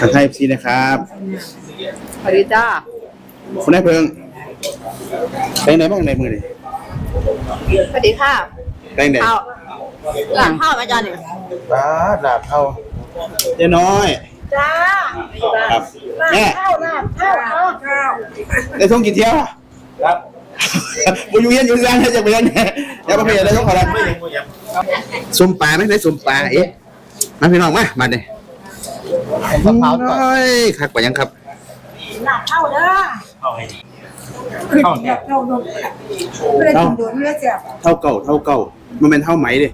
ทักทายซีนะครับสวัสดีจ้าคุณนายเพิงไปไหนบ้างในมือนี่สวัสดีค่ะไปไหนเอาหลังข้าวอาจารย์หนึ่งบ้าดาบเข้าเจ๊น้อย จ้าครับแม่ข้าวหน้าข้าวข้าวข้าวได้ท่องกี่เที่ยวอะครับบุยูเย็นอยู่ยังให้จะไปยังไงอย่าไปเพียได้ท่องขอรับสมปลาไหมได้สมปลาเอ๊ะมาพี่น้องมามาเนี่ย มะพร้าวก่อนโอ้ยคักกว่ายังครับหนักข้าวเด้อเข้าให้ดีเข้าเนี่ยเข้าลงไม่ได้กินโดนเลือดเจ็บเท่าเก่าเท่าเก่า มันเป็นเท่าไหมดิ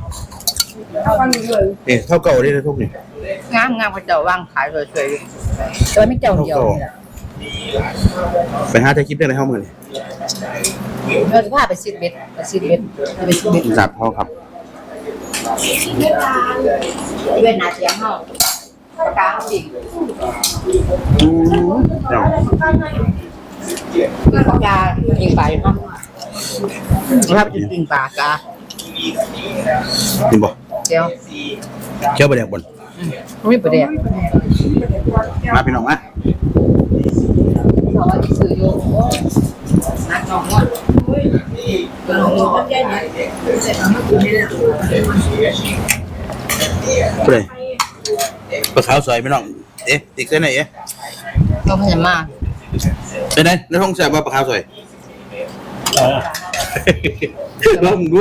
เอาฟังเลยเอ๊ะเท่าเก่าได้เลยทุกนี่งามงามพระเจ้าวางขายสวยๆแต่ว่าไม่เจ้าเดียวนี่แหละไปหาถ่ายคลิปได้ในห้องมือนี่เราจะพาไปซิดเบ็ดไปซิดเบ็ดไปซิดเบ็ดจับพ่อครับเวียดนามเสียงเฮาปากกาเขา จริงอืมเดี๋ยวปากกายิงปลาอยู่เนาะครับยิงปลากากินบ่เดี๋ยวเคี้ยวไปแดกบนไม่ประเดี๋ยวมาพี่น้องมาเขาว่าที่ซื้ออยู่นักน้องว่าตัวน้องว่าแค่นี้เสร็จแล้วมากินนี่แหละไปเลย ปลาขาวสวยพี่น้องเอ๊ะติ๊กเส้นไหนเอ๊ะเราพยายามมาเป็นไงในห้องแซ่บว่าปลาขาวสวยเออลองดู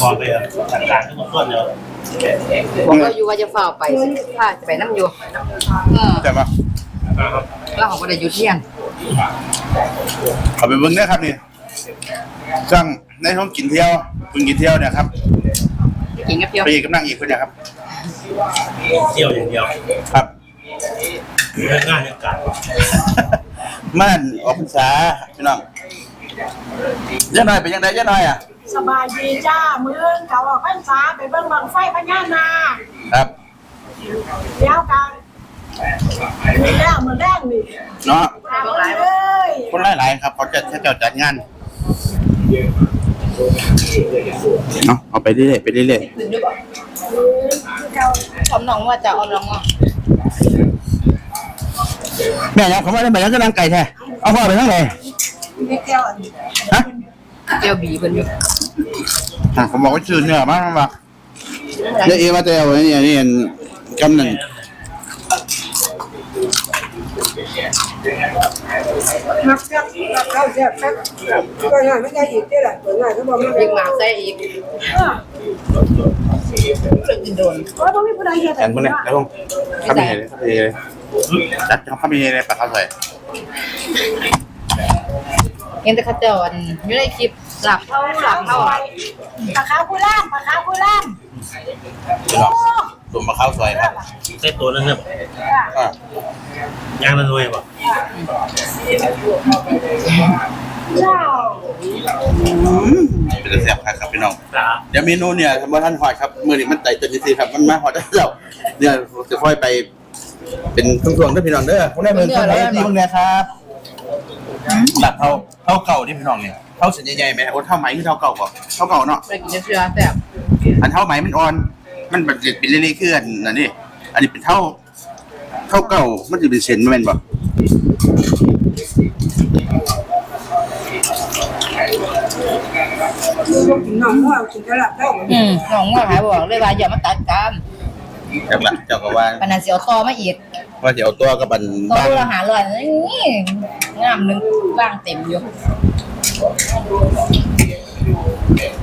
พอไปอะจัดการทุกคนเดียวบอกเราอยู่ว่าจะเฝ้าไปถ้าจะไปน้ำอยู่เออแต่ว่านะครับเราของประเดี๋ยวอยู่เที่ยงขอไปเบิ้งได้ครับนี่จังในห้องกินเที่ยวคุณกินเที่ยวเนี่ยครับ กินกับเที่ยวไปกับนั่งอีกคนเนี่ยครับ เที่ยวอย่างเดียวครับ เรื่องงานยังกัดม่านออกพรรษาพี่น้องเยังน้อยเป็นยังไงยังน้อยอะ สบายดีจ้าเมืองเขาออกพรรษาไปเบิ่งบังไฟพญานาคครับเดี๋ยวกันมีแล้วมือแรกนี่เนาะถามเลยคนหลายๆครับ เขาจะถ้าเจ้าจัดงาน เนาะเอาไปเรื่อยๆไปเรื่อยขึ้นด้วยบ่อมน้องว่าจะอมน้องว่าๆแม่ยังเขาไม่ได้ไปยังก็นั่งไก่แท้เอาพ่อไปทั้งไหนมีแก้วอันนี้ฮะเที่ยวบีเพิ่นอยู่อะผมบอกว่าชื่อเนื้อมากมากเดี๋ยวเอว่าแต่เอาไว้เนี่ยนี่กำนัน มักแซ่บมักข้าวแซ่บแซ่บก็ยังไม่ได้อีกที่ละตัวง่ายเขาบอกไม่ยิงหมาใส่อีกเออซึ่งกินโดนเพราะต้องมีผู้ใดเฮ็ดแข่งคนเนี่ยแล้วผมข้ามไปเลยข้ามไปเลยจัดข้ามไปเลยปลาข้าวสวยเห็นแต่เขาเจ้าอันอยู่ในคลิปหลับเท่าหลับเท่าปลาขาวผู้ล่ามปลาขาวผู้ล่ามพี่น้อง ตุ่มปลาข้าวสวยครับใช้ตัวนั้นเนี่ยอะยางนั้นด้วยป่ะเจ้าเป็นเสียบครับพี่น้องจ้าเดี๋ยวเมนูเนี่ยทำว่าท่านหอยครับมือนี้มันไต่ตัวนี้สิครับมันมาหอยได้แล้วเนี่ยจะค่อยไป เป็นช่วงๆด้วยพี่น้องเด้อพวกนี้เป็นช่วงไหนที่พวกเนี้ยครับหลักเท่าเท่าเก่าที่พี่น้องเนี่ยเท่าเส้นใหญ่ๆไหมโอ้เท่าไหมที่เท่าเก่าก่อนเท่าเก่าเนาะไปกินเชื้อแต่อันเท่าไหมมันอ่อน มันแบบเป็นเรื่อยๆขึ้นอันนี้อันนี้เป็นเท่า เท่าเก่ามันจะเป็นเส้นมันเป็นบ่น้องว่ากินกระลับแล้วอืมน้องว่าหายบอกเลยว่าอย่ามาตัดกันจังหลักเจ้าก็ว่าปานนั้นสิเอาต่อมาอีกว่าจะเอาตัวกับบันต่อบ้านดูละหาร้อยนี่งามหนึงว่างเต็มอยู่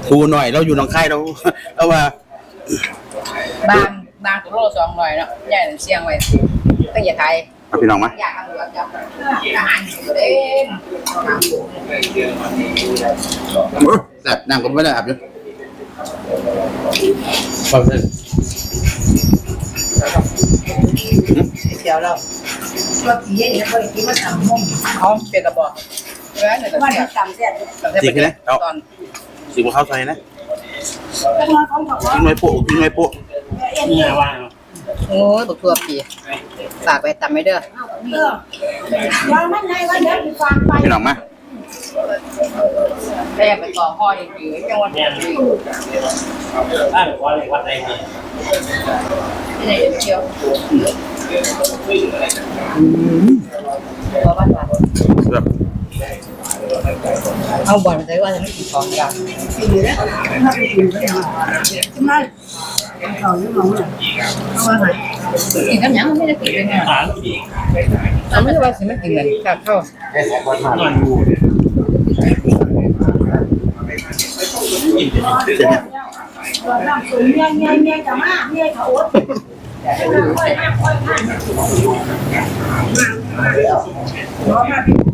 ครูหน่อยเราอยู่หนองคายเราเราว่า บางบางตัวโลสองร้อยเนาะใหญ่เสียงไว้ตั้งอย่าไทยเอาพี่น้องมาอยากทำเหลือจับอาหารอยู่เต็มแต่น้ำก็ไม่ได้อาบอยู่ความเส้นเดี๋ยวเราเราผีอย่างนี้เรากินมาทำมุ่งเขาเป็นระบอกแล้วเนี่ยว่าเสียจะจำเสียจริงนะเอาตอนสีบัวข้าวใส่นะแล้วน้อยเขาบอกว่าทิ้งไว้โปะทิ้งไว้โปะเอ็ นนี่เนี่ยว่าโอ้ยบุกทัวปีฝากไปตำไม่เด้อเออยังไม่ไงว่าเดี๋ยวฟังไปพี่น้องมาแม่ไปต่อพ่ออีกทีจังหวัดนี้ถ้าแบบว่าอะไรวัดไหนดีที่ไหนเที่ยวบ้านบ้านแบบเอาบ่อนไปว่าจะไม่กินของกัน เขาอยู่มองน่ะกินกับยังไม่ได้กินเลยเนี่ยฐานดีเราไม่ได้ว่าสิไม่กินเลยกับข้าวนอนอยู่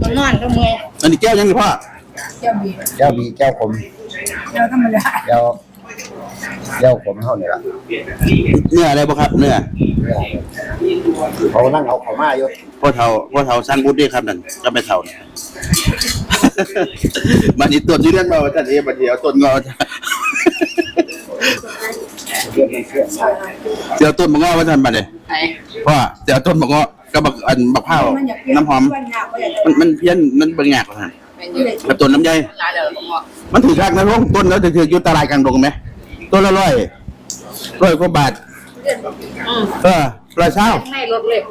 ตัวนอนก็เมื่อยอันนี้แก้วยังไงพ่อเจ้าบีเจ้ามีเจ้าผมเราธรรมดาเจ้า เจ้าผมเท่านี้ละเนื้ออะไรบ่ครับ เนื้อเขานั่งเอาเขามาอยู่พ่อเฒ่าพ่อเฒ่าสร้างบุญด้วยครับนั่นก็ไม่เฒ่าเนี่ยบัดนี้ต้นทุเรียนมาว่าท่านเอ๋บัดนี้เอาต้นงอเรื่องมันเชื่อมากเดี๋ยวต้นมะงอว่าท่านบัดนี้ไอ้พ่อเดี๋ยวต้นมะงอกับบักอันบักพร้าวน้ำหอม มันมันเพี้ยนมันบางอย่างว่าท่านเป็นยืดกับต้นลำไยหลายเดี๋ยวผมบอกมันถือคักนะลงต้นแล้วถืออยู่ตลาดกลางดงไหม ต้นละร้อยร้อยกว่าบาทอืมเออร้อยเช้าในรถเล็ก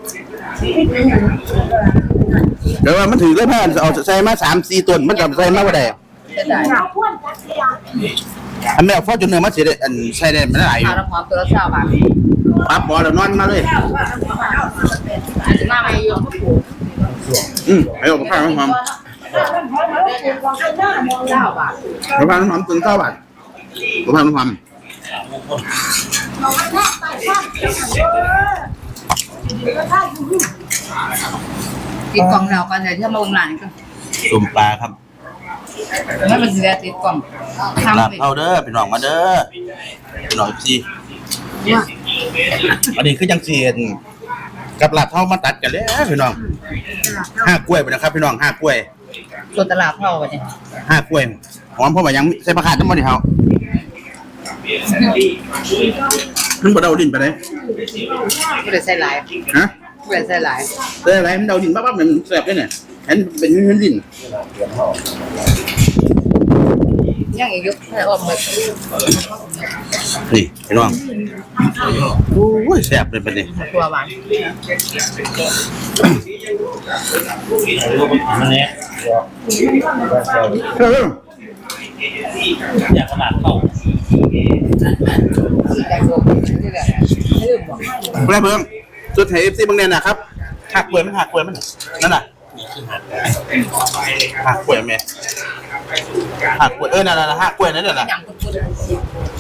เดี๋ยวว่ามันถือได้ผ่านเอาใส่มาสามสี่ต้นมันกับใส่มาว่าได้จะได้อันแม่ฟอดจนเนื้อมันเสียได้อันใส่ได้มันหลายอยู่ค่าน้ำหอมตัวละเช้าบาทปั๊บบอแล้วนอนมาเลยอาจจะมาไม่ยอมผูกอืมให้เอาข้าวน้ำหอมเช้าบาทข้าวน้ำหอมถึงเก้าบาทข้าวน้ำหอม ติดกล่องเราก่อนเดี๋ยวที่มาลงหลานก็สุ่มปลาครับไม่เป็นสิได้ติดกล่องลาบทำไปเอาเด้อพี่น้องมาเด้อพี่น้องจีอันนี้คือยังเสียนกับลาบเท่ามาตัดกันแล้วพี่น้องห้ากล้วยไปนะครับพี่น้องห้ากล้วย ส่วนตลาดเท่าไปเนี่ยห้ากล้วยหอมเพราะว่ายังใส่ผักขาดทั้งหมดนี่เฮา มันบ่เดาดินไปเลยไม่ได้ใส่หลายฮะไม่ได้ใส่หลายแต่อะไรมันเดาดินปั๊บๆมันแซ่บเลยเนี่ยเห็นเป็นเงินดินยังอีกยุคให้ออกมานี่พี่น้องโอ้ยแซ่บเลยปะเนี่ยตัวหวานมันเนี้ยเอออยากขนาดเข้า เพื่อนเพิ่มสุดไทยเอฟซีบางแนนนะครับหักกล้วยมันหักกล้วยมันนั่นน่ะหักกล้วยไหมหักกล้วยเออนั่นน่ะหักกล้วยนั่นน่ะ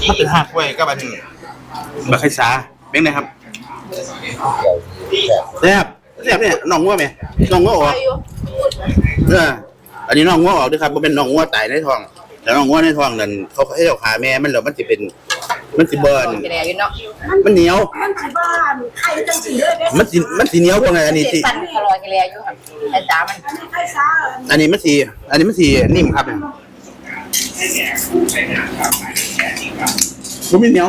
ถ้าเป็นหักกล้วยก็มันบะไข่สาเป็นไงครับแซ่บแซ่บเนี่ยน้องงัวไหมน้องงัวออกเอออันนี้น้องงัวออกด้วยครับมันเป็นน้องงัวตายในท้อง แต่น้องงัวในท้องนั่นเขาให้เอาขาแม่มันแล้วมันจะเป็น มันสิเบิร์นกินอะไรอยู่เนาะมันเหนียว มันสิบ้านใครจังสิเลยเด้มันสิมันสีเหนียวกว่าไงอันนี้สิ ปั่นอร่อยกินอะไรอยู่ครับไอ้ตามันใครซ่าอันนี้มันสีอันนี้มันสีนิ่มครับมันไม่เหนียว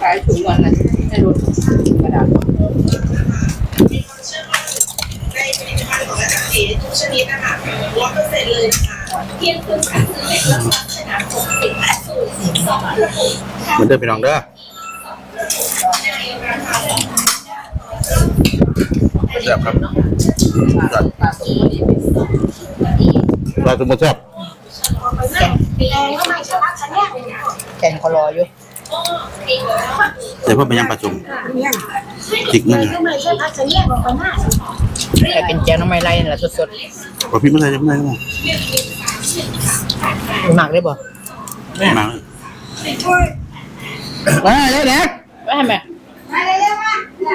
ขายถุงวันละให้รถกระดาษในผลิตภัณฑ์ของอาจารย์เอ๋ทุกชนิดนะคะร้อยเปอร์เซ็นต์เลยนะคะเพียงคุณสั่งซื้อในเครื่องรับสนามหกสิบแปดสูตรสิบสองกระปุกเหมือนเดิมไปน้องเด้อ แซ่บครับปลาสุกมันดีเราสมมติแซ่บแกงคอรออยู่แต่เพื่อไปยังประชุมจิกมันแต่เป็นแกงน้ำมันไรนี่แหละสดพอพี่ไม่ใช่จะไม่ได้ๆหมักได้บ่ไม่มาไปเลยเด็กไม่ให้แม่ เ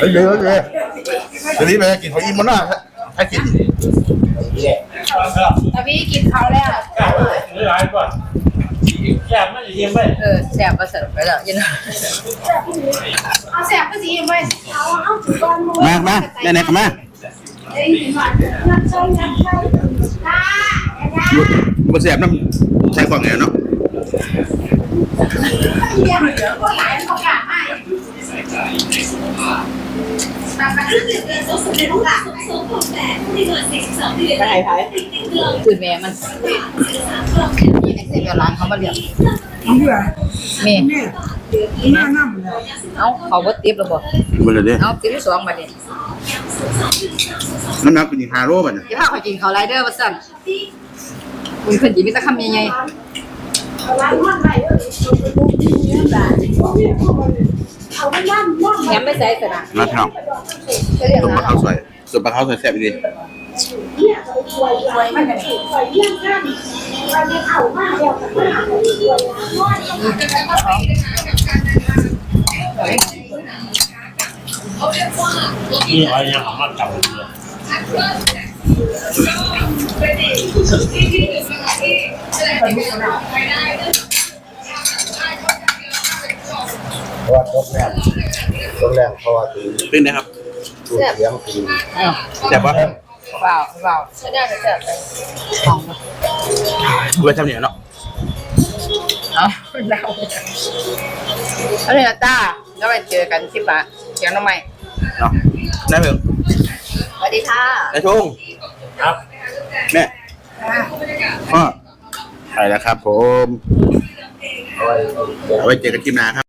ดี๋ยเดี๋ยเดี๋ยวนี้ไปกินข้าอิ่มมันน่ะให้กินตาพี่กินเขาแล้วหรือหลายก่อนซ่บมันจะเยี่ยมไปเออแซ่บก็เสร็จไปแล้วยินเอาแสบก็สีไปเอาเอาถือก้อนมือมามาแน่ๆครับมาเอ้ยหนนักใช้นักใช้ค่ะบ่แซ่บน้ำใส่ของไงเนาะเดี๋ ยวเดี๋ยวก็หลายเขากะให้ตามกันที่เดือนสองสิบเอ็ดค่ะสองของแต่ที่เอนสิบสองเดือนไทยไทยตื่นแม่มันมีเสียร้านเขามาเรียกเบื่อแม่เนี่ยหน้าเลยเอาเขาบ่ติบแล้วบ่บ่เลยเด้เอาติบสองมาดิน้ำหนักเป็น5โลบัดน่ะเดี๋ยวพาเขากินเขาไรเดอร์ว่าสั่นคุณเพิ่นสิมีต่คำใหญ่ร้านมันไหนเออเอาไปย่ำย่ำๆ แถมไม่ใส่สนะมาพี่น้องจะเรียกต้มปลาร้านข้าวสวยต้มปลาข้าวสวยแซ่บดีเนี่ยสวยสวยมันสวยเยี่ยมกันวันนี้เอามากเดียวกับมากสวยนะมีอะไรยังหามาจับ เลยเพราะว่าตกแรงตกแรงเพราะว่าคือเป็นไงครับสูดเสียงคือแซ่บปะเปล่าเปล่าใช่ได้ก็แซ่บของไว้ทำเนี่ยเนาะเอาเราเอาเลยนะจ้าแล้วไปเจอกันคลิปละเสียงน้องใหม่เนาะได้เพิ่งสวัสดีค่ะได้ชงครับแม่พ่อไปแล้วครับผมเอาไว้เอาไว้เจอกันคลิปหน้าครับ